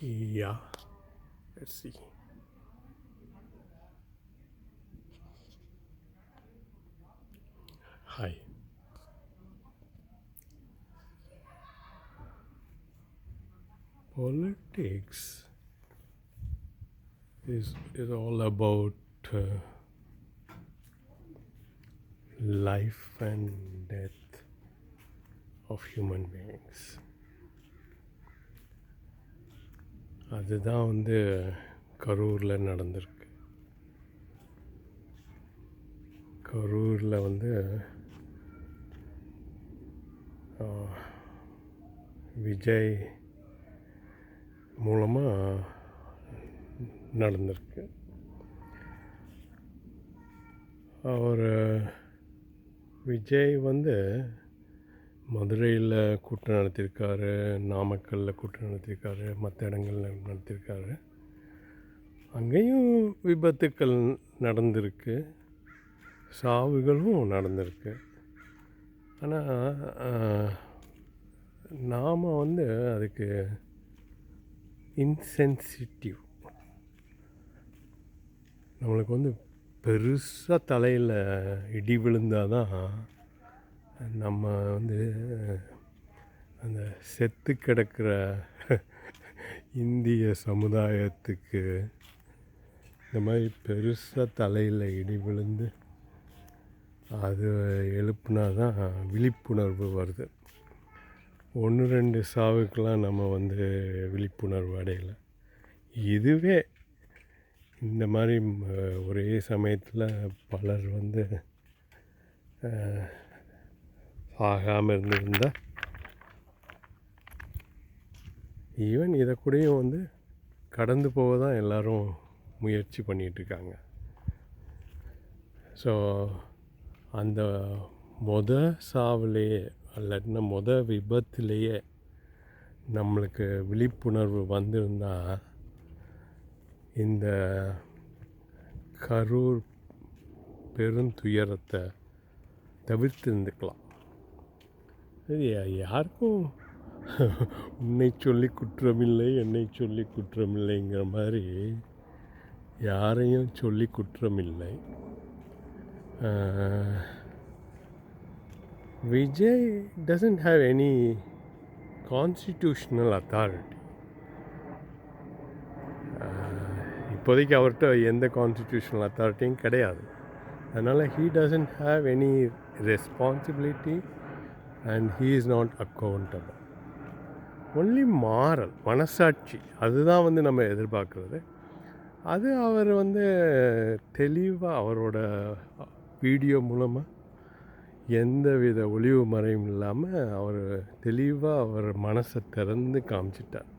Yeah, let's see. Hi. Politics is, is all about uh, life and death of human beings. அதுதான் வந்து கரூரில் நடந்திருக்கு. கரூரில் வந்து விஜய் மூலமாக நடந்திருக்கு. அவர் விஜய் வந்து மதுரையில் கூட்டம் நடத்தியிருக்காரு நாமக்கல்லில் கூட்டம் நடத்தியிருக்காரு மற்ற இடங்களில் நடத்தியிருக்காரு. அங்கேயும் விபத்துக்கள் நடந்திருக்கு சாவுகளும் நடந்திருக்கு. ஆனால் நாம் வந்து அதுக்கு இன்சென்சிட்டிவ் நம்மளுக்கு வந்து பெருசாக தலையில் இடி விழுந்தால் தான் நம்ம வந்து அந்த செத்து கிடக்கிற இந்திய சமுதாயத்துக்கு இந்த மாதிரி பெருசாக தலையில் இடி விழுந்து அது எழுப்புனா தான் விழிப்புணர்வு வருது. ஒன்று ரெண்டு சாவுக்கெலாம் நம்ம வந்து விழிப்புணர்வு அடையலை. இதுவே இந்த மாதிரி ஒரே சமயத்தில் பலர் வந்து ஆகாமல் இருந்திருந்தால் ஈவன் இதை கூடயும் வந்து கடந்து போக தான் எல்லோரும் முயற்சி பண்ணிகிட்ருக்காங்க ஸோ அந்த மொத சாவிலேயே இல்லாட்டினா மொத விபத்துலேயே நம்மளுக்கு விழிப்புணர்வு வந்திருந்தால் இந்த கரூர் பெருந்துயரத்தை தவிர்த்து இருந்துக்கலாம் இது யா- யாருக்கும் உன்னை சொல்லி குற்றமில்லை என்னை சொல்லி குற்றமில்லைங்கிற மாதிரி யாரையும் சொல்லி குற்றமில்லை ஆஹ், Vijay doesn't have any constitutional authority. இப்போதைக்கு அவர்கிட்ட எந்த கான்ஸ்டிடியூஷனல் அத்தாரிட்டியும் கிடையாது அதனால் he doesn't have any responsibility and he is not accountable only moral மனசாட்சி அதுதான் வந்து நம்ம எதிர்பார்க்குறது. அது அவர் வந்து தெளிவாக அவரோட வீடியோ மூலமாக எந்த வித ஒளிவு மறையும் இல்லாமல் அவர் தெளிவாக அவர் மனசை திறந்து காமிச்சிட்டார்.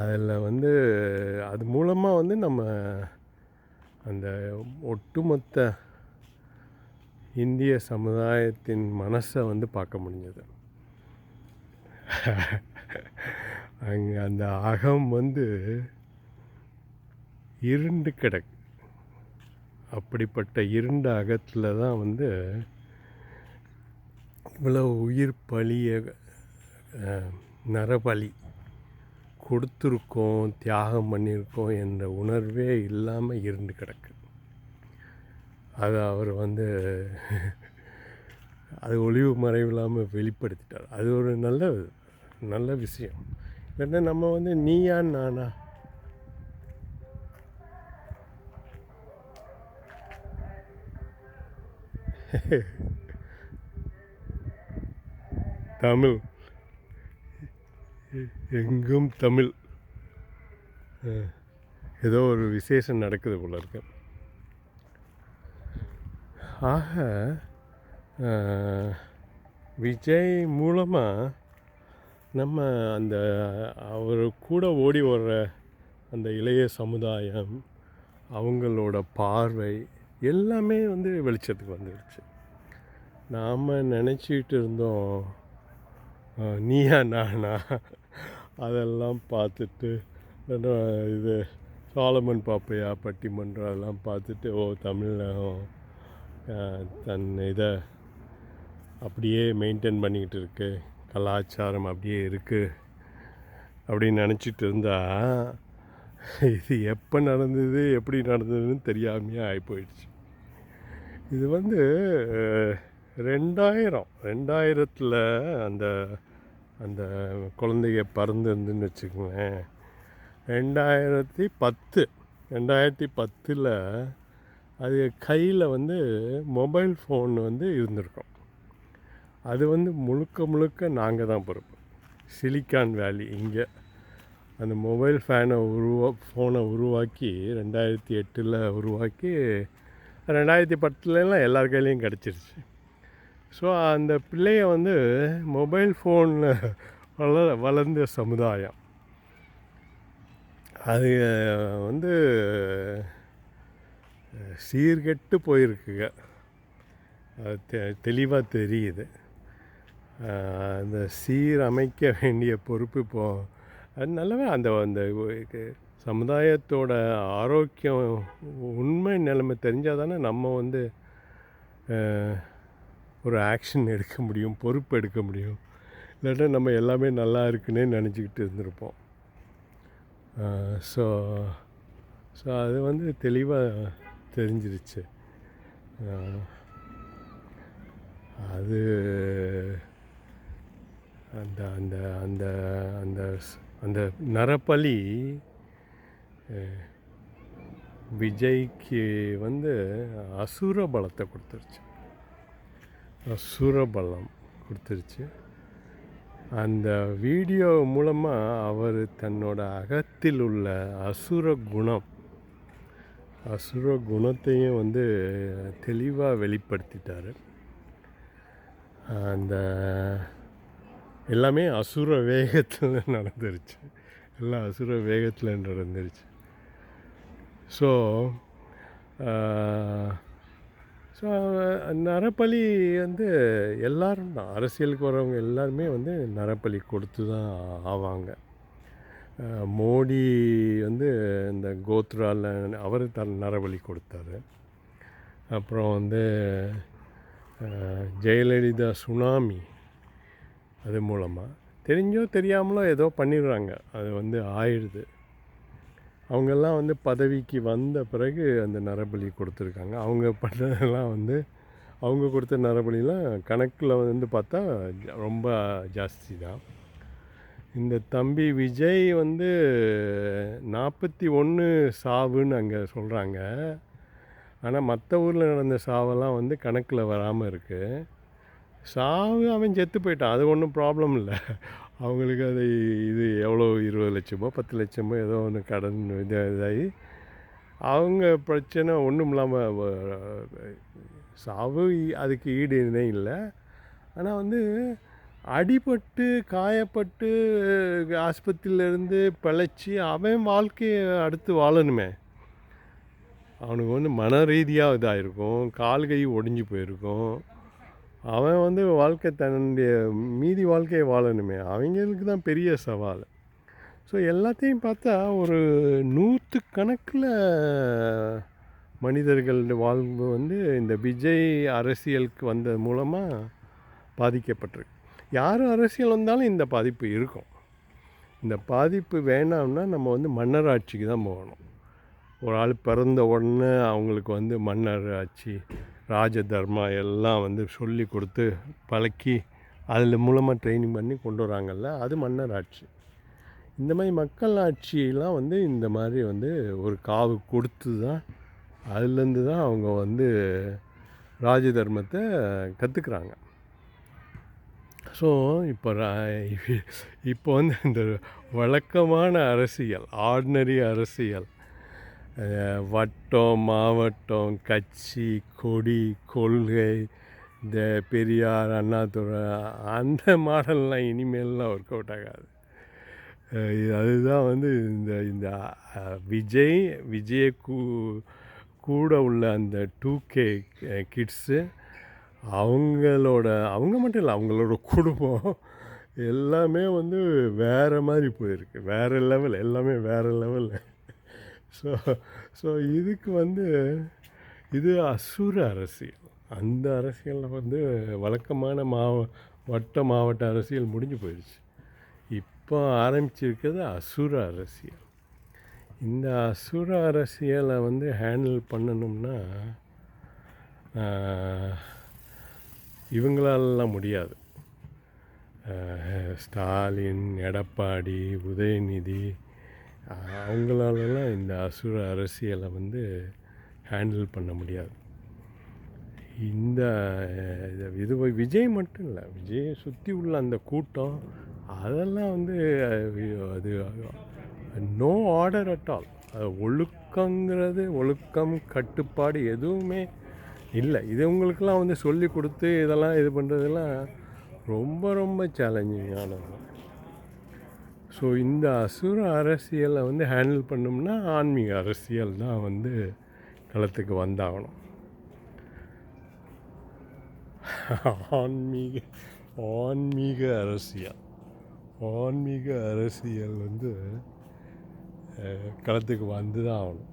அதில் வந்து அது மூலமாக வந்து நம்ம அந்த ஒட்டுமொத்த இந்திய சமுதாயத்தின் மனசை வந்து பார்க்க முடிஞ்சது. அங்கே அந்த அகம் வந்து இருண்டு கிடக்கு. அப்படிப்பட்ட இருண்ட அகத்தில் தான் வந்து இவ்வளோ உயிர் பலிய நரபலி கொடுத்துருக்கோம் தியாகம் பண்ணியிருக்கோம் என்ற உணர்வே இல்லாமல் இருந்து கிடக்கு. அது அவர் வந்து அது ஒளிவு மறைவு இல்லாமல் வெளிப்படுத்திட்டார். அது ஒரு நல்ல நல்ல விஷயம். இல்லைன்னா நம்ம வந்து நீயா நானா? தமிழ். எங்கும் தமிழ். ஏதோ ஒரு விசேஷம் நடக்குது போல இருக்கு. ஆக விஜய் மூலமாக நம்ம அந்த அவர் கூட ஓடி வர்ற அந்த இளைய சமுதாயம் அவங்களோட பார்வை எல்லாமே வந்து வெளிச்சத்துக்கு வந்துடுச்சு நாம் நினச்சிக்கிட்டு இருந்தோம் நீயா நானா? அதெல்லாம் பார்த்துட்டு இது சாலமன் பாப்பையா பட்டிமன்றம் அதெல்லாம் பார்த்துட்டு ஓ தமிழகம் தன் இதை அப்படியே மெயின்டைன் பண்ணிக்கிட்டு இருக்கு. கலாச்சாரம் அப்படியே இருக்குது அப்படின்னு நினச்சிட்டு இருந்தா இது எப்போ நடந்தது எப்படி நடந்ததுன்னு தெரியாமையே ஆகிப்போயிடுச்சு இது வந்து ரெண்டாயிரம் ரெண்டாயிரத்தில் அந்த அந்த குழந்தைய பறந்துருந்துன்னு வச்சுக்கோங்களேன். ரெண்டாயிரத்தி பத்து ரெண்டாயிரத்தி பத்தில் அது கையில் வந்து மொபைல் ஃபோன் வந்து இருந்திருக்கும். அது வந்து முழுக்க முழுக்க நாங்கள் தான் பொறுப்பு சிலிக்கான் வேலி இங்கே. அந்த மொபைல் ஃபேனை உருவா ஃபோனை உருவாக்கி ரெண்டாயிரத்தி எட்டில் உருவாக்கி ரெண்டாயிரத்தி பத்துலலாம் எல்லார் கையிலையும் கிடச்சிருச்சு. ஸோ அந்த பிள்ளைய வந்து மொபைல் ஃபோனில் வளர வளர்ந்த சமுதாயம். அது வந்து சீர்கெட்டு போயிருக்குங்க. அது தெ தெளிவாக தெரியுது. அந்த சீரமைக்க வேண்டிய பொறுப்பு இப்போ அது நல்லாவே அந்த அந்த இது சமுதாயத்தோட ஆரோக்கியம் உண்மை நிலைமை தெரிஞ்சால் தானே நம்ம வந்து ஒரு ஆக்ஷன் எடுக்க முடியும் பொறுப்பு எடுக்க முடியும். இல்லாட்டா நம்ம எல்லாமே நல்லா இருக்குன்னே நினச்சிக்கிட்டு இருந்திருப்போம். ஸோ ஸோ அது வந்து தெளிவாக தெரிஞ்சிருச்சு. அது அந்த அந்த அந்த அந்த அந்த நரபலி விஜய்க்கு வந்து அசுர பலத்தை கொடுத்துருச்சு. அசுர பலம் கொடுத்துருச்சு. அந்த வீடியோ மூலமாக அவர் தன்னோட அகத்தில் உள்ள அசுர குணம் அசுர குணத்தையும் வந்து தெளிவாக வெளிப்படுத்திட்டார். அந்த எல்லாமே அசுர வேகத்தில் நடந்துருச்சு. எல்லாம் அசுர வேகத்தில் நடந்துருச்சு. ஸோ ஸோ நரபலி வந்து எல்லாரும் தான் அரசியலுக்கு வரவங்க எல்லாருமே வந்து நரபலி கொடுத்து தான் ஆவாங்க. மோடி வந்து இந்த கோத்ரால அவர் த நரபலி கொடுத்தாரு. அப்புறம் வந்து ஜெயலலிதா சுனாமி அது மூலமாக தெரிஞ்சோ தெரியாமலோ ஏதோ பண்ணிடுறாங்க. அது வந்து ஆயிடுது. அவங்கெல்லாம் வந்து பதவிக்கு வந்த பிறகு அந்த நரபலி கொடுத்துருக்காங்க. அவங்க பண்ணதெல்லாம் வந்து அவங்க கொடுத்த நரபலிலாம் கணக்கில் வந்து பார்த்தா ஜ- ரொம்ப ஜாஸ்தி தான். இந்த தம்பி விஜய் வந்து நாற்பத்தி ஒன்று சாவுன்னு அங்கே சொல்கிறாங்க ஆனால் மற்ற ஊரில் நடந்த சாவெல்லாம் வந்து கணக்கில் வராமல் இருக்குது சாவு அவன் செத்து போயிட்டான். அது ஒன்றும் ப்ராப்ளம் இல்லை. அவங்களுக்கு அது இது எவ்வளோ? இருபது லட்சமோ பத்து லட்சமோ ஏதோ ஒன்று கடன் இது இதாகி அவங்க பிரச்சனை ஒன்றும் இல்லாமல் சாவு அதுக்கு ஈடு இணை இல்லை. ஆனால் வந்து அடிபட்டு காயப்பட்டு ஆஸ்பத்திரியிலேருந்து பிழைச்சி அவன் வாழ்க்கையை அடுத்து வாழணுமே. அவனுக்கு வந்து மன ரீதியாக இதாகிருக்கும் கால் கை ஒடிஞ்சு போயிருக்கும். அவன் வந்து வாழ்க்கை தன்னுடைய மீதி வாழ்க்கையை வாழணுமே. அவங்களுக்கு தான் பெரிய சவால். ஸோ எல்லாத்தையும் பார்த்தா ஒரு நூற்று கணக்கில் மனிதர்களுடைய வாழ்வு வந்து இந்த விஜய் அரசியலுக்கு வந்தது மூலமாக பாதிக்கப்பட்டிருக்கு. யார் அரசியல் வந்தாலும் இந்த பாதிப்பு இருக்கும். இந்த பாதிப்பு வேணாம்னா நம்ம வந்து மன்னர் ஆட்சிக்கு தான் போகணும். ஒரு ஆள் பிறந்த உடனே அவங்களுக்கு வந்து மன்னர் ஆட்சி ராஜ தர்மா எல்லாம் வந்து சொல்லி கொடுத்து பழக்கி அதில் மூலமாக ட்ரைனிங் பண்ணி கொண்டு வராங்கல்ல அது மன்னர் ஆட்சி இந்த மாதிரி மக்கள் ஆட்சியெல்லாம் வந்து இந்த மாதிரி வந்து ஒரு காவு கொடுத்து தான் அதுலேருந்து தான் அவங்க வந்து ராஜ தர்மத்தை கற்றுக்குறாங்க ஸோ இப்போ ரா- இப்போ வந்து இந்த வழக்கமான அரசியல் ஆர்டினரி அரசியல் வட்டம் மாவட்டம் கட்சி கொடி கொள்கை இந்த பெரியார் அண்ணாதுரை அந்த மாடல்லாம் இனிமேல்லாம் ஒர்க் அவுட் ஆகாது. அதுதான் வந்து இந்த இந்த விஜய் விஜய கூ கூட உள்ள அந்த டூ கே கிட்ஸு அவங்களோட அவங்க மட்டும் இல்லை அவங்களோட குடும்பம் எல்லாமே வந்து வேறு மாதிரி போயிருக்கு. வேறு லெவல் எல்லாமே வேறு லெவலில் ஸோ ஸோ இதுக்கு வந்து இது அசுர அரசியல். அந்த அரசியலில் வந்து வழக்கமான மாவ வட்ட மாவட்ட அரசியல் முடிஞ்சு போயிடுச்சு. இப்போ ஆரம்பிச்சிருக்கிறது அசுர அரசியல். இந்த அசுர அரசியலை வந்து ஹேண்டில் பண்ணணும்னா இவங்களாலலாம் முடியாது. ஸ்டாலின் எடப்பாடி உதயநிதி அவங்களாலலாம் இந்த அசுர அரசியலை வந்து ஹேண்டில் பண்ண முடியாது. இந்த இது- இது விஜய் மட்டும் இல்லை விஜயை சுற்றி உள்ள அந்த கூட்டம் அதெல்லாம் வந்து அது நோ ஆர்டர் அட் ஆல் ஒழுக்கங்கிறது ஒழுக்கம் கட்டுப்பாடு எதுவுமே இல்லை இது உங்களுக்கெல்லாம் வந்து சொல்லி கொடுத்து இதெல்லாம் இது பண்ணுறதெல்லாம் ரொம்ப ரொம்ப சேலஞ்சிங்கானது ஸோ இந்த அசுர அரசியலை வந்து ஹேண்டில் பண்ணோம்னா ஆன்மீக அரசியல் தான் வந்து களத்துக்கு வந்தாகணும். ஆன்மீக ஆன்மீக அரசியல். ஆன்மீக அரசியல் வந்து களத்துக்கு வந்து தான் ஆகணும்.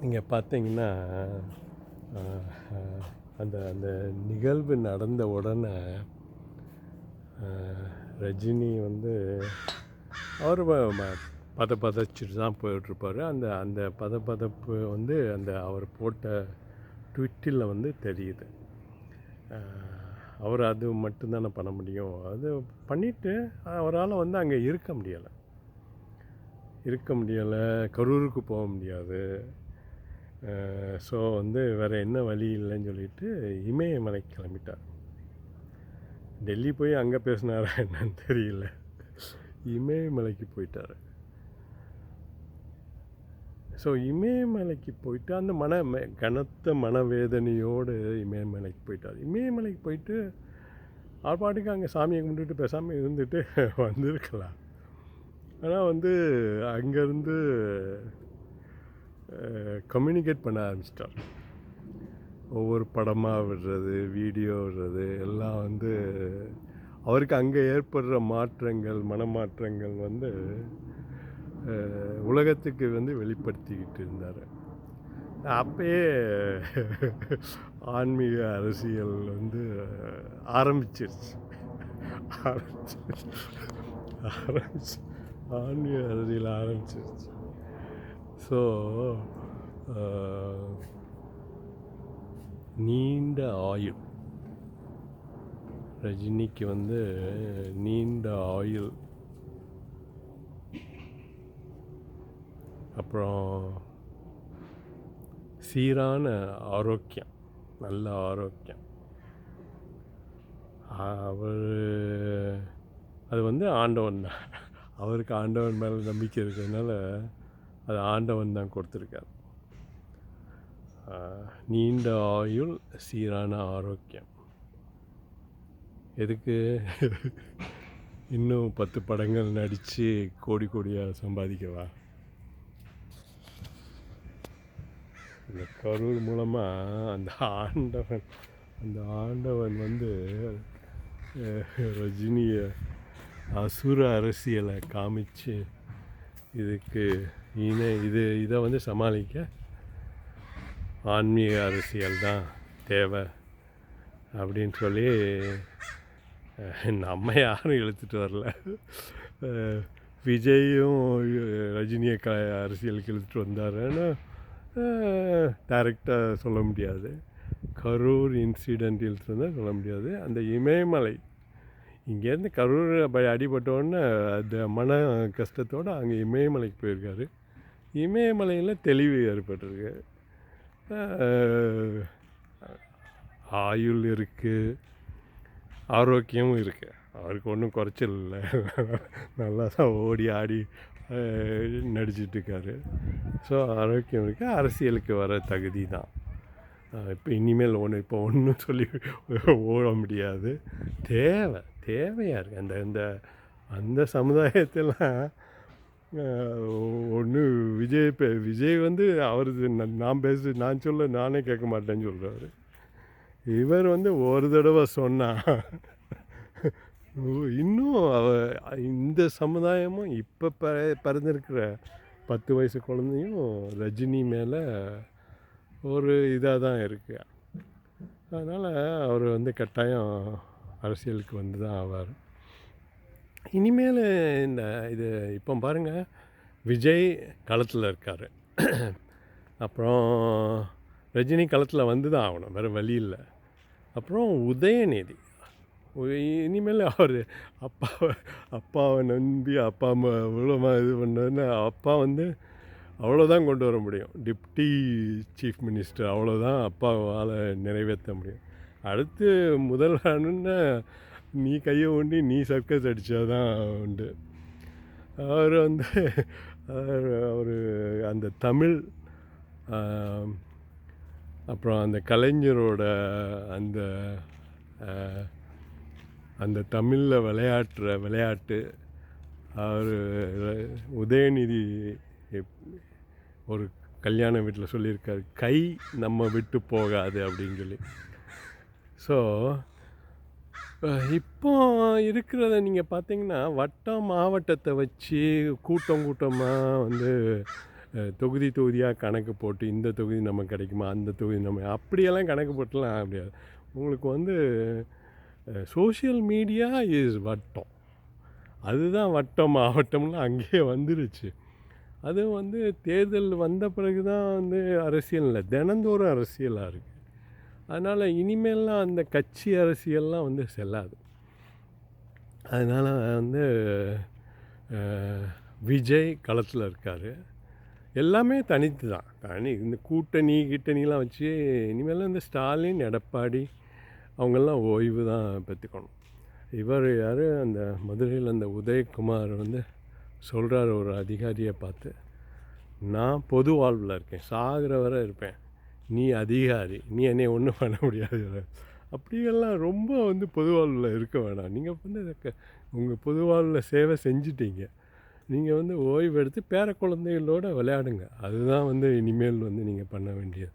நீங்கள் பார்த்தீங்கன்னா அந்த அந்த நிகழ்வு நடந்த உடனே ரஜினி வந்து அவர் பத பதச்சிட்டு தான் போயிட்டுருப்பார். அந்த அந்த பத பதப்பு வந்து அந்த அவர் போட்ட ட்விட்டில் வந்து தெரியுது. அவர் அது மட்டும்தானே பண்ண முடியும். அது பண்ணிவிட்டு அவரால் வந்து அங்கே இருக்க முடியலை. இருக்க முடியலை கரூருக்கு போக முடியாது. ஸோ வந்து வேறு என்ன வழி இல்லைன்னு சொல்லிட்டு இமயமலை கிளம்பிட்டார் டெல்லி போய் அங்கே பேசினாரா என்னன்னு தெரியல. இமயமலைக்கு போயிட்டார். ஸோ இமயமலைக்கு போயிட்டு அந்த மன கனத்த மனவேதனையோடு இமயமலைக்கு போயிட்டார். இமயமலைக்கு போயிட்டு அவர் பாட்டுக்கு அங்கே சாமியை கும்பிட்டுட்டு பேசாமல் இருந்துட்டு வந்திருக்கலாம். ஆனால் வந்து அங்கேருந்து கம்யூனிகேட் பண்ண ஆரம்பிச்சிட்டார். ஒவ்வொரு படமாக விடுறது வீடியோ விடுறது எல்லாம் வந்து அவருக்கு அங்கே ஏற்படுற மாற்றங்கள் மனமாற்றங்கள் வந்து உலகத்துக்கு வந்து வெளிப்படுத்திக்கிட்டு இருந்தார். அப்பயே ஆன்மீக அரசியல் வந்து ஆரம்பிச்சிருச்சு. ஆரம்பிச்சிருச்சு. ஆரம்பிச்சு ஆன்மீக அரசியல் ஆரம்பிச்சிருச்சு. ஸோ uh, நீண்ட ஆயுள். ரஜினிக்கு வந்து நீண்ட ஆயுள். அப்புறம் சீரான ஆரோக்கியம். நல்ல ஆரோக்கியம். அவர் அது வந்து ஆண்டவன் தான். அவருக்கு ஆண்டவன் மேலே நம்பிக்கை இருக்கிறதுனால அது ஆண்டவன் தான் கொடுத்துருக்காரு. நீண்ட ஆயுள் சீரான ஆரோக்கியம். எதுக்கு? இன்னும் பத்து படங்கள் நடித்து கோடி கோடியாக சம்பாதிக்கவா? இந்த கரூர் மூலமாக அந்த ஆண்டவன் அந்த ஆண்டவன் வந்து ரஜினியை அசுர அரசியலை காமிச்சு இதுக்கு இணை இது இதை வந்து சமாளிக்க ஆன்மீக அரசியல் தான் தேவை அப்படின்னு சொல்லி நம்ம யாரும் இழுத்துட்டு வரல. விஜயும் ரஜினியை க அரசியலுக்கு இழுத்துட்டு வந்தாருன்னு டைரெக்டாக சொல்ல முடியாது. கரூர் இன்சிடெண்ட் இழுத்துட்டு வந்தால் சொல்ல முடியாது. அந்த இமயமலை இங்கேருந்து கரூர் ப- அடிபட்டோடனே அந்த மன கஷ்டத்தோடு அங்கே இமயமலைக்கு போயிருக்காரு. இமயமலையில் தெளிவு ஏற்பட்டிருக்கு. ஆயுள் இருக்குது ஆரோக்கியமும் இருக்குது அவருக்கு ஒன்றும் குறைச்சல் இல்லை. நல்லா தான் ஓடி ஆடி நடிச்சிட்ருக்காரு. நடிச்சிட்டு ஸோ ஆரோக்கியம் இருக்குது அரசியலுக்கு வர தகுதி தான். இப்போ இனிமேல் ஒன்று இப்போ ஒன்றும் சொல்லி ஓட முடியாது. தேவை தேவையாக இருக்குது அந்த இந்த அந்த சமுதாயத்தெல்லாம் ஒன்று விஜய் பே விஜய் வந்து அவர் நான் பேசு நான் சொல்ல நானே கேட்க மாட்டேன்னு சொல்கிறாரு இவர் வந்து ஒரு தடவை சொன்னா இன்னும் அவ இந்த சமுதாயமும் இப்போ ப பிறந்திருக்கிற பத்து வயசு குழந்தையும் ரஜினி மேலே ஒரு இதாக தான் இருக்குது அதனால் அவர் வந்து கட்டாயம் அரசியலுக்கு வந்து தான் ஆவார். இனிமேல் இந்த இது இப்போ பாருங்கள் விஜய் களத்தில் இருக்கார். அப்புறம் ரஜினி களத்தில் வந்து தான் ஆகணும் வேறு வழி இல்லை. அப்புறம் உதயநிதி. இனிமேல் அவர் அப்பாவை அப்பாவை நம்பி அப்பா அம்மா இவ்வளோ இது பண்ணதுன்னு அப்பா வந்து அவ்வளோதான் கொண்டு வர முடியும். டிப்டி சீஃப் மினிஸ்டர் அவ்வளோதான் அப்பாவால் நிறைவேற்ற முடியும். அடுத்து முதல்வனுன்னா நீ கையை ஊண்டி நீ சர்க்கஸ் அடித்தாதான் உண்டு. அவர் வந்து அவர் அவர் அந்த தமிழ் அப்புறம் அந்த கலைஞரோட அந்த அந்த தமிழில் விளையாடுற விளையாட்டு அவர் உதயநிதி ஒரு கல்யாண வீட்டில் சொல்லியிருக்காரு கை நம்ம விட்டு போகாது அப்படின்னு சொல்லி. ஸோ இப்போ இருக்கிறத நீங்கள் பார்த்தீங்கன்னா வட்டம் மாவட்டத்தை வச்சு கூட்டம் கூட்டமாக வந்து தொகுதி தொகுதியாக கணக்கு போட்டு இந்த தொகுதி நமக்கு கிடைக்குமா அந்த தொகுதி நம்ம அப்படியெல்லாம் கணக்கு போட்டுலாம் அப்படியாது உங்களுக்கு வந்து சோஷியல் மீடியா இஸ் வட்டம். அதுதான் வட்டம் மாவட்டம்லாம் அங்கேயே வந்துருச்சு. அது வந்து தேர்தல் வந்த பிறகு தான் வந்து அரசியல் இல்லை தினந்தோறும் அரசியலாக இருக்குது அதனால் இனிமேல்லாம் அந்த கட்சி அரசியல்லாம் வந்து செல்லாது. அதனால் வந்து விஜய் களத்தில் இருக்கார். எல்லாமே தனித்து தான். தனி இந்த கூட்டணி கிட்டணிலாம் வச்சு இனிமேல் இந்த ஸ்டாலின் எடப்பாடி அவங்கெல்லாம் ஓய்வு தான் பெற்றுக்கணும். இவர் யார்? அந்த மதுரையில் அந்த உதயகுமார் வந்து சொல்கிறார் ஒரு அதிகாரியை பார்த்து. நான் பொது வாழ்வில் இருக்கேன். சாகிற வரை இருப்பேன். நீ அதிகாரி நீ என்னை ஒன்றும் பண்ண முடியாது. அப்படியெல்லாம் ரொம்ப வந்து பொது வாழ்வில் இருக்க வேணாம். நீங்கள் வந்து உங்கள் பொது வாழ்வில் சேவை செஞ்சிட்டீங்க. நீங்கள் வந்து ஓய்வு எடுத்து பேர குழந்தைகளோட விளையாடுங்க. அதுதான் வந்து இனிமேல் வந்து நீங்கள் பண்ண வேண்டியது.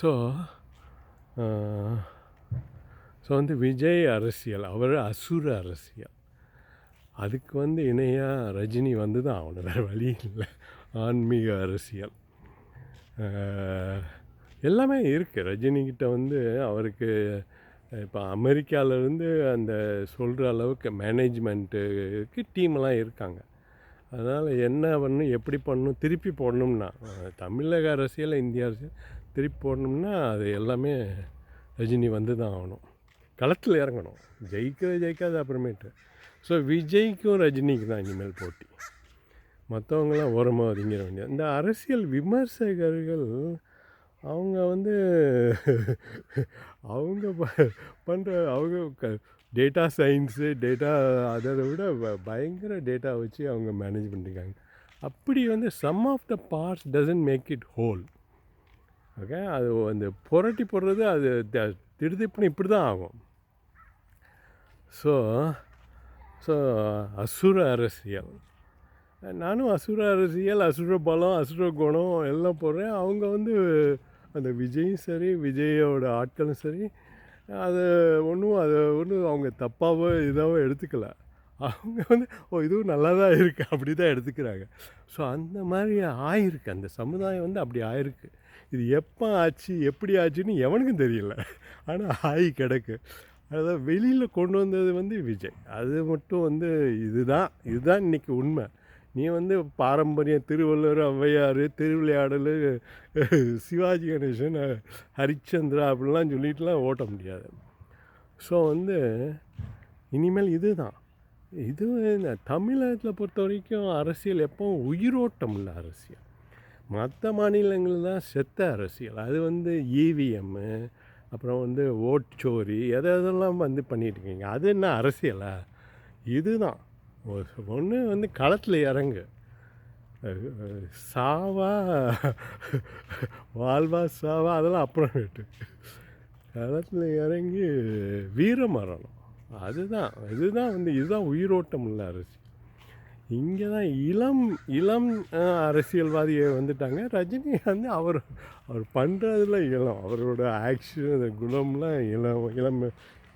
ஸோ ஸோ வந்து விஜய் அரசியல் அவர் அசுர அரசியல். அதுக்கு வந்து இணையாக ரஜினி வந்து தான் அவனோட வேறு வழி இல்லை. ஆன்மீக அரசியல். எல்லாமே இருக்குது ரஜினிகிட்ட வந்து அவருக்கு இப்போ அமெரிக்காவிலேருந்து அந்த சொல்கிற அளவுக்கு மேனேஜ்மெண்ட்டுக்கு டீமெல்லாம் இருக்காங்க. அதனால் என்ன பண்ணணும் எப்படி பண்ணணும் திருப்பி போடணும்னா தமிழக அரசியல் இந்திய அரசியல் திருப்பி போடணும்னா அது எல்லாமே ரஜினி வந்து தான் ஆகணும். களத்தில் இறங்கணும். ஜெயிக்கிறது ஜெயிக்காது அப்புறமேட்டு. ஸோ விஜய்க்கும் ரஜினிக்கு தான் இனிமேல் போட்டி. மற்றவங்களாம் ஓரமாக ஒதுங்கிட வேண்டியது. இந்த அரசியல் விமர்சகர்கள் அவங்க வந்து அவங்க பண்ணுற அவங்க க டேட்டா சயின்ஸு டேட்டா அதை விட பயங்கர டேட்டா வச்சு அவங்க மேனேஜ் பண்ணிருக்காங்க. அப்படி வந்து some of the parts doesn't make it whole okay அது அந்த புரட்டி போடுறது அது த- இப்படி தான் ஆகும். ஸோ ஸோ அசுர அரசியல். நானும் அசுர அரசியல் அசுர பலம் அசுர குணம் எல்லாம் போடுறேன். அவங்க வந்து அந்த விஜயும் சரி விஜயோட ஆட்களும் சரி அதை ஒன்றும் அதை ஒன்றும் அவங்க தப்பாகவோ இதாகவோ எடுத்துக்கல. அவங்க வந்து ஓ இதுவும் நல்லா தான் இருக்குது அப்படி தான் எடுத்துக்கிறாங்க. ஸோ அந்த மாதிரி ஆயிருக்கு. அந்த சமுதாயம் வந்து அப்படி ஆயிருக்கு. இது எப்போ ஆச்சு எப்படி ஆச்சுன்னு எவனுக்கும் தெரியல. ஆனால் ஆகி கிடக்கு. அதான் வெளியில் கொண்டு வந்தது வந்து விஜய். அது மட்டும் வந்து இதுதான். இதுதான் இன்றைக்கி உண்மை. நீ வந்து பாரம்பரியம் திருவள்ளுவர் ஔவையார் திருவிளையாடல் சிவாஜி கணேசன் ஹரிச்சந்திரா அப்படிலாம் சொல்லிட்டுலாம் ஓட்ட முடியாது. ஸோ வந்து இனிமேல் இதுதான். இது தமிழகத்தில் பொறுத்த வரைக்கும் அரசியல் எப்போவும் உயிரோட்டம் இல்லை அரசியல். மற்ற மாநிலங்கள் தான் செத்த அரசியல். அது வந்து இவிஎம்மு அப்புறம் வந்து ஓட்சோரி எதை எதெல்லாம் வந்து பண்ணிகிட்டு இருக்கீங்க? அது என்ன அரசியலா? இதுதான். ஒன்று வந்து களத்தில் இறங்கு. சாவா வாழ்வா சாவா அதெல்லாம் அப்புறம் கேட்டு. களத்தில் இறங்கி வீரம் வரணும் அதுதான் இதுதான் வந்து இதுதான் உயிரோட்டம் உள்ள அரசியல் இங்கே தான் இளம் இளம் அரசியல்வாதியை வந்துட்டாங்க. ரஜினி வந்து அவர் அவர் பண்ணுறதுல இளம். அவரோட ஆக்ஷன் குணம்லாம் இளம் இளம்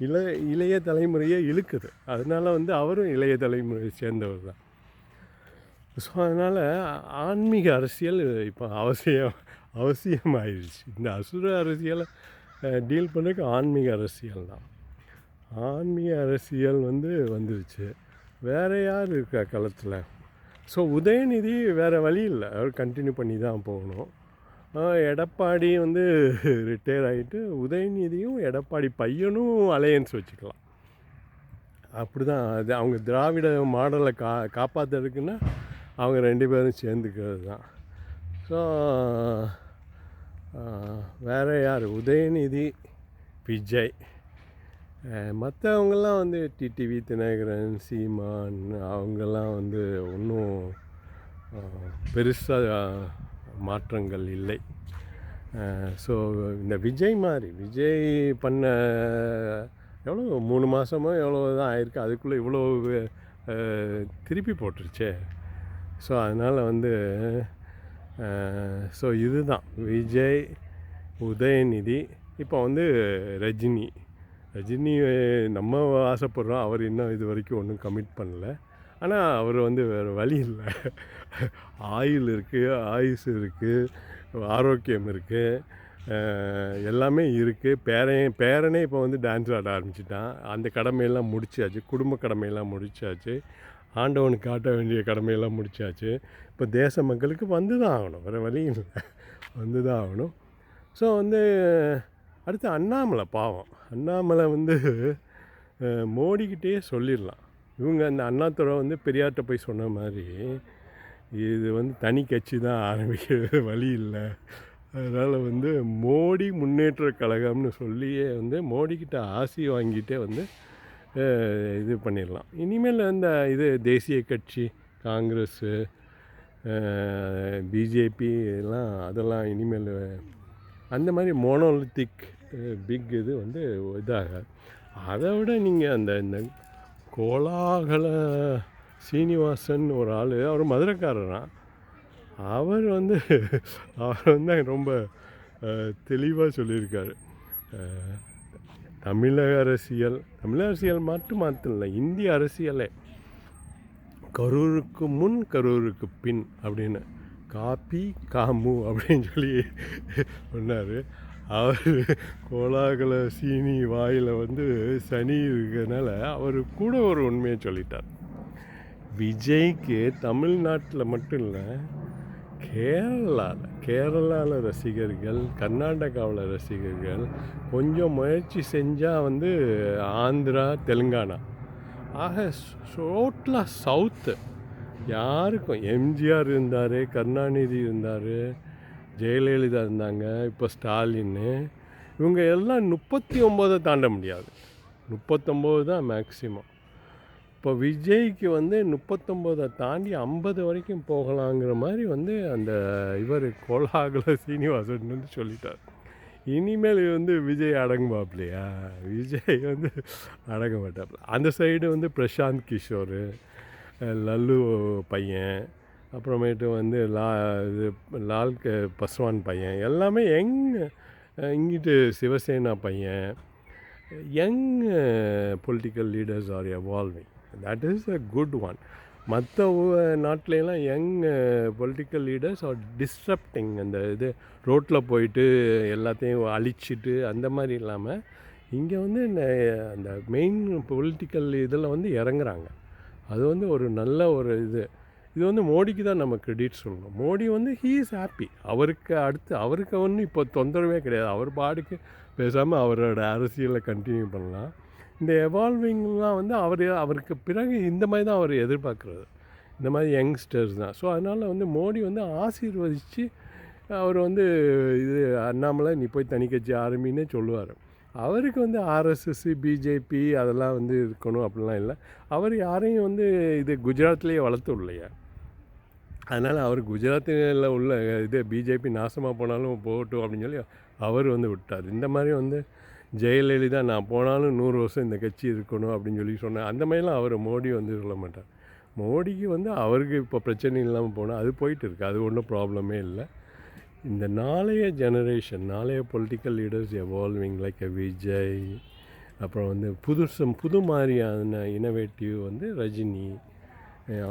இள இளைய தலைமுறையே இழுக்குது. அதனால் வந்து அவரும் இளைய தலைமுறையை சேர்ந்தவர் தான். ஸோ அதனால் ஆன்மீக அரசியல் இப்போ அவசியம் அவசியமாயிருச்சு. இந்த அசுர அரசியலை டீல் பண்ணுறதுக்கு ஆன்மீக அரசியல் தான். ஆன்மீக அரசியல் வந்து வந்துருச்சு. வேறு யார் இருக்கா களத்தில்? ஸோ உதயநிதி வேறு வழி இல்லை. அவர் கண்டினியூ பண்ணி தான் போகணும். எடப்பாடி வந்து ரிட்டையர் ஆகிட்டு உதயநிதியும் எடப்பாடி பையனும் அலையன்ஸ் வச்சுக்கலாம். அப்படி தான் அது அவங்க திராவிட மாடலை கா காப்பாற்றுறதுக்குன்னா அவங்க ரெண்டு பேரும் சேர்ந்துக்கிறது தான் ஸோ வேறு யார்? உதயநிதி விஜய். மற்றவங்கெல்லாம் வந்து டிடிவி தினகரன் சீமான் அவங்கெல்லாம் வந்து ஒன்றும் பெருசாக மாற்றங்கள் இல்லை. ஸோ இந்த விஜய் மாதிரி விஜய் பண்ண எவ்வளோ மூணு மாதமோ எவ்வளோ தான் ஆயிருக்கு அதுக்குள்ளே இவ்வளோ திருப்பி போட்டுருச்சே. ஸோ அதனால் வந்து ஸோ இதுதான். விஜய் உதயநிதி இப்போ வந்து ரஜினி. ரஜினி நம்ம ஆசைப்படுறோம். அவர் இன்னும் இது வரைக்கும் ஒன்றும் கமிட் பண்ணல. ஆனால் அவர் வந்து வேறு வழி இல்லை. ஆயுள் இருக்குது ஆயுஸ் இருக்குது ஆரோக்கியம் இருக்குது எல்லாமே இருக்குது பேரன் பேரனே இப்போ வந்து டான்ஸ் ஆட ஆரம்பிச்சிட்டான். அந்த கடமையெல்லாம் முடிச்சாச்சு. குடும்ப கடமையெல்லாம் முடிச்சாச்சு. ஆண்டவனுக்கு காட்ட வேண்டிய கடமையெல்லாம் முடிச்சாச்சு. இப்போ தேச மக்களுக்கு வந்து தான் ஆகணும். வேறு வழி இல்லை. வந்து தான் ஆகணும். ஸோ வந்து அடுத்து அண்ணாமலை பாவம். அண்ணாமலை வந்து மோடிக்கிட்டே சொல்லிடலாம். இவங்க அந்த அண்ணாத்துறை வந்து பெரியார்கிட்ட போய் சொன்ன மாதிரி இது வந்து தனி கட்சி தான் ஆரம்பிக்கிறது வழி இல்லை. அதனால் வந்து மோடி முன்னேற்ற கழகம்னு சொல்லியே வந்து மோடிக்கிட்ட ஆசி வாங்கிட்டே வந்து இது பண்ணிடலாம். இனிமேல் இந்த இது தேசிய கட்சி காங்கிரஸ்ஸு பிஜேபி எல்லாம் அதெல்லாம் இனிமேல் அந்த மாதிரி மோனோலித்திக் பிக் இது வந்து இதாக அதை விட நீங்கள் அந்த இந்த கோலாகல சீனிவாசன் ஒரு ஆள். அவர் மதுரைக்காரரான் அவர் வந்து அவர் வந்து ரொம்ப தெளிவாக சொல்லியிருக்காரு. தமிழக அரசியல் தமிழக அரசியல் மட்டும் மாற்றல இல்லை இந்திய அரசியலே. கரூருக்கு முன் கரூருக்கு பின் அப்படின்னு. காப்பி காமு அப்படின்னு சொல்லி சொன்னார். அவர் கோலாகல சீனி வாயில் வந்து சனி இருக்கிறதுனால அவர் கூட ஒரு உண்மையை சொல்லிட்டார். விஜய்க்கு தமிழ்நாட்டில் மட்டும் இல்லை கேரளாவில் கேரளாவில் ரசிகர்கள் கர்நாடகாவில் ரசிகர்கள் கொஞ்சம் முயற்சி செஞ்சால் வந்து ஆந்திரா தெலுங்கானா. ஆக டோட்டலாக சவுத்து. யாருக்கும் எம்ஜிஆர் இருந்தார் கருணாநிதி இருந்தார் ஜெயலலிதா இருந்தாங்க இப்போ ஸ்டாலின் இவங்க எல்லாம் முப்பத்தி ஒம்போதை தாண்ட முடியாது. முப்பத்தொம்போது தான் மேக்ஸிமம் இப்போ விஜய்க்கு வந்து முப்பத்தொம்போதை தாண்டி ஐம்பது வரைக்கும் போகலாங்கிற மாதிரி வந்து அந்த இவர் கோலாகல சீனிவாசன் வந்து சொல்லிட்டார். இனிமேல் வந்து விஜய் அடங்குவாப்லையா? விஜய் வந்து அடங்க மாட்டாப்ல. அந்த சைடு வந்து பிரசாந்த் கிஷோர் லல்லு பையன் அப்புறமேட்டு வந்து லா இது லால் க பஸ்வான் பையன் எல்லாமே யங் இங்கிட்டு சிவசேனா பையன். Young political leaders are evolving that is a good one மற்ற நாட்டிலலாம் young political leaders are disrupting அந்த இது ரோட்டில் போயிட்டு எல்லாத்தையும் அழிச்சிட்டு அந்த மாதிரி இல்லாமல் இங்கே வந்து இந்த அந்த மெயின் பொலிட்டிக்கல் இதில் வந்து இறங்குறாங்க. அது வந்து ஒரு நல்ல ஒரு இது. இது வந்து மோடிக்கு தான் நம்ம கிரெடிட் சொல்லணும். மோடி வந்து ஹீ இஸ் ஹாப்பி அவருக்கு அடுத்து அவருக்கு ஒன்றும் இப்போ தொந்தரவே கிடையாது. அவர் பாடுக்கு பேசாமல் அவரோட அரசியலை கண்டினியூ பண்ணலாம். இந்த எவால்விங்லாம் வந்து அவர் அவருக்கு பிறகு இந்த மாதிரி தான் அவர் எதிர்பார்க்குறது. இந்த மாதிரி யங்ஸ்டர்ஸ் தான். ஸோ அதனால் வந்து மோடி வந்து ஆசீர்வதித்து அவர் வந்து இது அண்ணாமலை நீ போய் தனி கட்சி ஆரம்பின்னே சொல்லுவார். அவருக்கு வந்து ஆர்எஸ்எஸ் பிஜேபி அதெல்லாம் வந்து இருக்கணும் அப்படிலாம் இல்லை. அவர் யாரையும் வந்து இது குஜராத்லேயே வளர்த்து இல்லையா அதனால் அவர் குஜராத்தில் உள்ள இது பிஜேபி நாசமாக போனாலும் போகட்டும் அப்படின்னு சொல்லி அவர் வந்து விட்டார். இந்த மாதிரி வந்து ஜெயலலிதா நான் போனாலும் நூறு வருஷம் இந்த கட்சி இருக்கணும் அப்படின்னு சொல்லி சொன்னேன் அந்த மாதிரிலாம் அவர் மோடி வந்து சொல்ல மாட்டார். மோடிக்கு வந்து அவருக்கு இப்போ பிரச்சனை இல்லாமல் போனால் அது போயிட்டு இருக்குது அது ஒன்றும் ப்ராப்ளமே இல்லை. இந்த நாளைய ஜெனரேஷன் நாளைய political leaders evolving like a Vijay அப்புறம் வந்து புதுசு புது மாதிரியான இனோவேட்டிவ் வந்து ரஜினி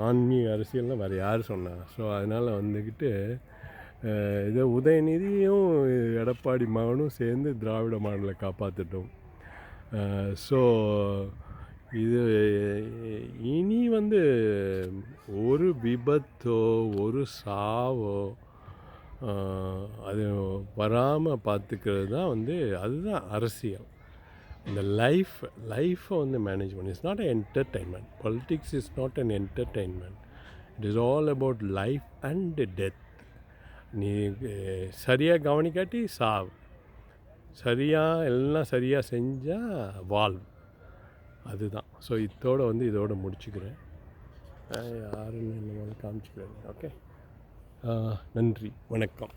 ஆன்மீக அரசியல்னால் வேறு யார் சொன்னா? ஸோ அதனால் வந்துக்கிட்டு இதை உதயநிதியும் எடப்பாடி மகனும் சேர்ந்து திராவிட மாடலை காப்பாற்றிட்டோம் ஸோ இது இனி வந்து ஒரு விபத்தோ ஒரு சாவோ அது வராமல் பார்த்துக்கிறது தான் வந்து அதுதான் அரசியல். இந்த லைஃப் லைஃப்பை வந்து மேனேஜ் பண்ணி. It's not entertainment politics is not an entertainment it is all about life and death நீ சரியாக கவனிக்காட்டி சாவ். சரியாக எல்லாம் சரியாக செஞ்சால் வால்வ் அதுதான். ஸோ இதோடு வந்து இதோடு முடிச்சுக்கிறேன். யாருன்னு என்ன காமிச்சுக்கிறேன். ஓகே நன்றி. வணக்கம்.